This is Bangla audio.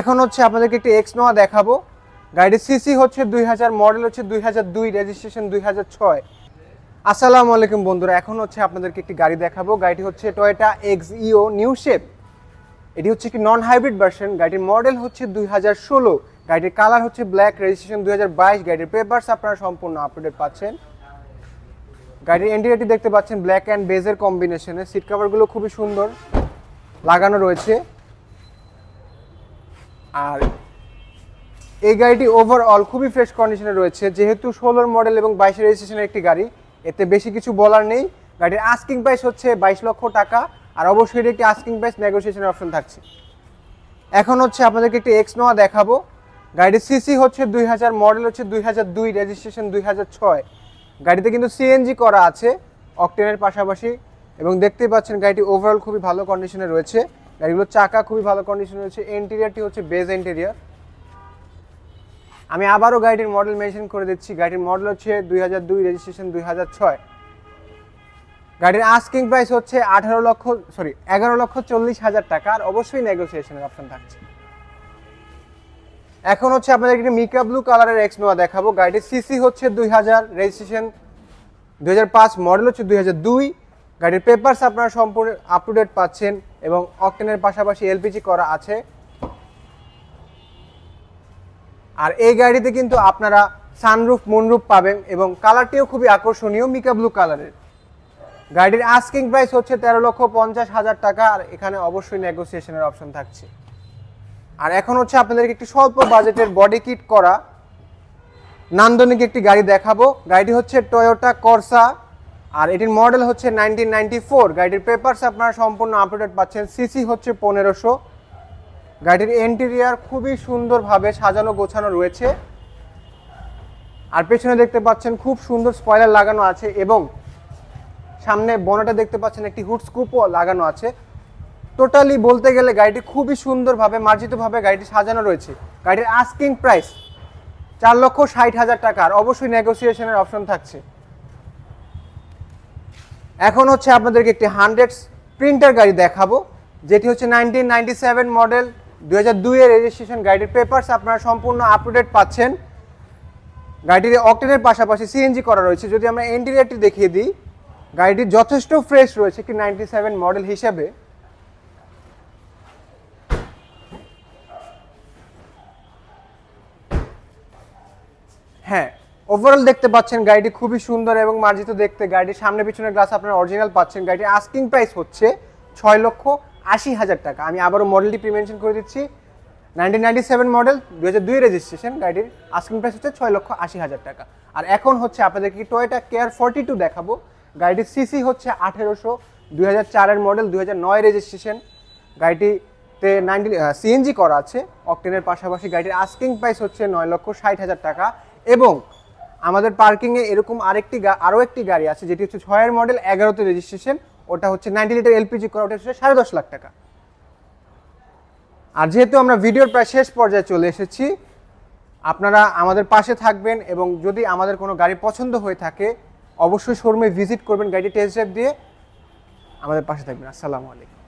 এখন হচ্ছে আপনাদেরকে একটি এক্স নোয়া দেখাবো। গাড়ির সিসি হচ্ছে দুই হাজার মডেল হচ্ছে দুই হাজার দুই রেজিস্ট্রেশন দুই হাজার ছয়। আসসালামু আলাইকুম বন্ধুরা, এখন হচ্ছে আপনাদেরকে একটি গাড়ি দেখাবো। গাড়িটি হচ্ছে টয়োটা এক্স ইও নিউ শেপ এটি হচ্ছে কি নন হাইব্রিড ভার্সন গাড়ির মডেল হচ্ছে দুই হাজার ষোলো। গাড়ির কালার হচ্ছে ব্ল্যাক রেজিস্ট্রেশন দুই হাজার বাইশ। গাড়ির পেপার্স আপনারা সম্পূর্ণ আপডেট পাচ্ছেন। গাড়ির এন্টিরিয়ারটি দেখতে পাচ্ছেন ব্ল্যাক অ্যান্ড বেজের কম্বিনেশনে সিট কাভারগুলো খুবই সুন্দর, লাগানো রয়েছে। আর এই গাড়িটি ওভারঅল খুবই ফ্রেশ কন্ডিশনে রয়েছে। যেহেতু ষোলোর মডেল এবং বাইশের রেজিস্ট্রেশনের একটি গাড়ি, এতে বেশি কিছু বলার নেই। গাড়ির আস্কিং প্রাইস হচ্ছে বাইশ লক্ষ টাকা, আর অবশ্যই এর একটি আস্কিং প্রাইস নেগোসিয়েশনের অপশন থাকছে। এখন হচ্ছে আপনাদেরকে একটি এক্স নোয়া দেখাবো। গাড়ির সিসি হচ্ছে দুই হাজার মডেল হচ্ছে দুই হাজার দুই রেজিস্ট্রেশন দুই হাজার ছয়। গাড়িতে কিন্তু সিএনজি করা আছে অকটেনের পাশাপাশি। এবং দেখতেই পাচ্ছেন গাড়িটি ওভারঅল খুবই ভালো কন্ডিশনে রয়েছে। গাড়িগুলোর চাকা খুবই ভালো কন্ডিশন রয়েছে। ইন্টেরিয়ারটি হচ্ছে বেজ ইন্টেরিয়ার আমি আবারও গাড়িটির মডেল মেনশন করে দিচ্ছি। গাড়ির মডেল হচ্ছে দুই হাজার দুই রেজিস্ট্রেশন দুই হাজার ছয়। গাড়ির আস্কিং প্রাইস হচ্ছে আঠারো লক্ষ সরি এগারো লক্ষ চল্লিশ হাজার টাকা। আর অবশ্যই নেগোসিয়েশনের অপশন থাকছে। এখন হচ্ছে আপনাদের একটি মিকা ব্লু কালারের এক্স নোয়া দেখাবো। গাড়িটির সিসি হচ্ছে দুই হাজার রেজিস্ট্রেশন দুই হাজার পাঁচ মডেল হচ্ছে দুই হাজার দুই। গাড়ির পেপারস আপনারা সম্পূর্ণ আপ টু ডেট পাচ্ছেন এবং অকটেনের পাশাপাশি এলপিজি করা আছে। আর এই গাড়িতে কিন্তু আপনারা সানরুফ মুনরুফ পাবেন এবং কালারটিও খুবই আকর্ষণীয় মিকা ব্লু কালারের গাড়ির আস্কিং প্রাইস হচ্ছে তেরো লক্ষ পঞ্চাশ হাজার টাকা আর এখানে অবশ্যই নেগোসিয়েশনের অপশন থাকছে। আর এখন হচ্ছে আপনাদেরকে একটি স্বল্প বাজেটের বডি কিট করা। নান্দনিক একটি গাড়ি দেখাবো। গাড়িটি হচ্ছে টয়োটা করসা আর এটির মডেল হচ্ছে নাইনটিন নাইনটি ফোর গাড়িটির পেপারস আপনারা সম্পূর্ণ আপডেট পাচ্ছেন। সিসি হচ্ছে পনেরোশো। গাড়িটির ইন্টেরিয়ার খুবই সুন্দরভাবে সাজানো গোছানো রয়েছে। আর পেছনে দেখতে পাচ্ছেন খুব সুন্দর স্পয়লার লাগানো আছে এবং সামনে বনেটে দেখতে পাচ্ছেন একটি হুড স্কুপও লাগানো আছে। টোটালি বলতে গেলে গাড়িটি খুবই সুন্দরভাবে, মার্জিতভাবে গাড়িটি সাজানো রয়েছে। গাড়ির আস্কিং প্রাইস চার লক্ষ ষাট হাজার টাকা। আর অবশ্যই নেগোসিয়েশনের অপশন থাকছে। এখন হচ্ছে আপনাদেরকে একটি হান্ড্রেড প্রিন্টার গাড়ি দেখাবো, যেটি হচ্ছে নাইনটিন নাইনটি সেভেন মডেল দু হাজার দুইয়ের রেজিস্ট্রেশন গাড়ির পেপার্স আপনারা সম্পূর্ণ আপ টু ডেট পাচ্ছেন। গাড়িটির অকটেনের পাশাপাশি সিএনজি করা রয়েছে। যদি আমরা ইন্টেরিয়ারটি দেখিয়ে দিই, গাড়িটি যথেষ্ট ফ্রেশ রয়েছে কি নাইনটি সেভেন মডেল হিসেবে। হ্যাঁ ওভারঅল দেখতে পাচ্ছেন গাড়িটি খুবই সুন্দর এবং মার্জিত দেখতে। গাড়িটির সামনে পিছনের গ্লাস আপনারা অরিজিনাল পাচ্ছেন। গাড়িটির আস্কিং প্রাইস হচ্ছে ছয় লক্ষ আশি হাজার টাকা। আমি আবারও মডেলটি প্রিমেনশন করে দিচ্ছি। নাইনটিন নাইনটি সেভেন মডেল দু হাজার দুই রেজিস্ট্রেশন গাড়িটির আস্কিং প্রাইস হচ্ছে ছয় লক্ষ আশি হাজার টাকা। আর এখন হচ্ছে আপনাদেরকে টয়োটা কেয়ার ফর্টি টু দেখাবো। গাড়িটির সিসি হচ্ছে আঠেরোশো, দুই হাজার চারের মডেল দুই হাজার নয় রেজিস্ট্রেশন গাড়িটিতে নাইনটি সিএনজি করা আছে। অকটেনের পাশাপাশি গাড়িটির আস্কিং প্রাইস হচ্ছে নয় লক্ষ ষাট হাজার টাকা। এবং আমাদের পার্কিংয়ে এরকম আরেকটি আরও একটি গাড়ি আছে, যেটি হচ্ছে ছয়ের মডেল এগারোতে রেজিস্ট্রেশন ওটা হচ্ছে নাইনটি লিটার এলপিজি করা, ওটা হচ্ছে সাড়ে দশ লাখ টাকা। আর যেহেতু আমরা ভিডিওর প্রায় শেষ পর্যায়ে চলে এসেছি, আপনারা আমাদের পাশে থাকবেন এবং যদি আমাদের কোনো গাড়ি পছন্দ হয়ে থাকে, অবশ্যই শোরুমে ভিজিট করবেন গাড়িটি টেস্ট ড্রাইভ দিয়ে। আমাদের পাশে থাকবেন, আসসালামু আলাইকুম।